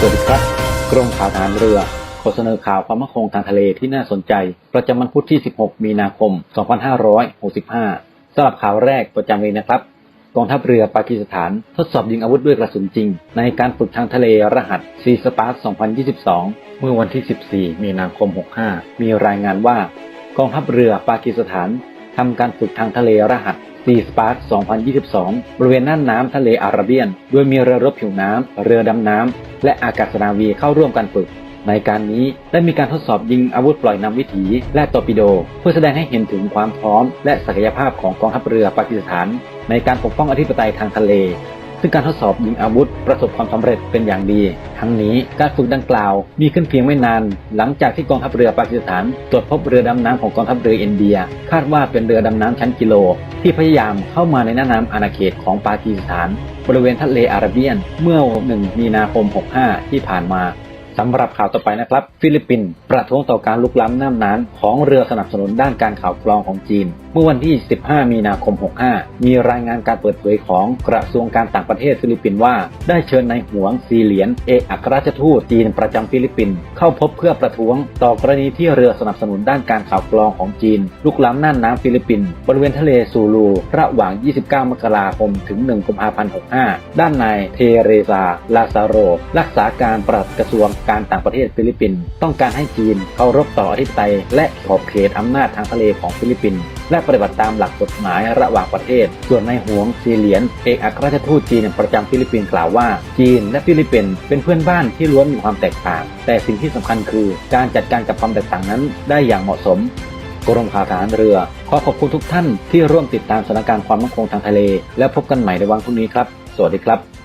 สวัสดีครับ กรมข่าวทารเรือ ขอเสนอข่าวความมั่นคงทางทะเลที่น่าสนใจ ประจำวันพุธที่ 16 มีนาคม 2565 สำหรับข่าวแรกประจำวันนะครับกองทัพเรือปากีสถานทดสอบยิงอาวุธด้วยกระสุนจริง ในการฝึกทางทะเลรหัส C Spark 2022 เมื่อวันที่ 14 มีนาคม 65 มีรายงานว่า กองทัพเรือปากีสถานทำการฝึกทางทะเลรหัส C Spark 2022 บริเวณน่านน้ำทะเลอาระเบียน โดยมีเรือรบผิวน้ำ เรือดำน้ำ และอากาศนาวีเข้าร่วมการฝึก ในการนี้ได้มีการทดสอบยิงอาวุธปล่อยนำวิถี และตอร์ปิโด เพื่อแสดงให้เห็นถึงความพร้อม และศักยภาพของกองทัพเรือปากีสถาน ในการปกป้องอธิปไตยทางทะเล ซึ่งการทดสอบยิงอาวุธประสบความสำเร็จเป็นอย่างดี ทั้งนี้การฝึกดังกล่าวมีขึ้นเพียงไม่นาน หลังจากที่กองทัพเรือปากีสถานตรวจพบเรือดำน้ำของกองทัพเรืออินเดีย คาดว่าเป็นเรือดำน้ำชั้นกิโล ที่พยายามเข้ามาในน่านน้ำอาณาเขตของปากีสถาน บริเวณทะเลอาระเบียนเมื่อ 1 มีนาคม 65 ที่ผ่านมา สำหรับข่าวต่อไปนะครับ ฟิลิปปินส์ประท้วงต่อการลุกล้ำน้ำน้ำของเรือสนับสนุนด้านการข่าวกรองของจีน เมื่อวันที่ 15 มีนาคม 65 มีรายงานการเปิดเผยของกระทรวงการต่างประเทศฟิลิปปินส์ว่า ได้เชิญนายหวงซีเหลียน เอกอัครราชทูตจีนประจำฟิลิปปินส์เข้าพบเพื่อประท้วง ต่อกรณีที่เรือสนับสนุนด้านการข่าวกรองของจีน ลุกล้ำน่านน้ำฟิลิปปินส์บริเวณทะเลซูลูระหว่าง 29 มกราคม ถึง 1 กุมภาพันธ์ 65 ด้านนายเทเรซาลาซาโรรักษาการปลัดกระทรวงการต่างประเทศฟิลิปปินส์ต้องการให้จีนเคารพต่ออธิปไตยและขอบเขตอำนาจทางทะเลของฟิลิปปินส์และปฏิบัติตามหลักกฎหมายระหว่างประเทศ ส่วนนายหวงซีเหลียน เอกอัครราชทูตจีนประจำฟิลิปปินส์กล่าวว่า จีนและฟิลิปปินส์เป็นเพื่อนบ้านที่ล้วนมีความแตกต่าง แต่สิ่งที่สำคัญคือการจัดการกับความแตกต่างนั้นได้อย่างเหมาะสมกรมข่าวทหารเรือ ขอขอบคุณทุกท่านที่ร่วมติดตามสถานการณ์ความมั่นคงทางทะเล และพบกันใหม่ในวันพรุ่งนี้ครับ สวัสดีครับ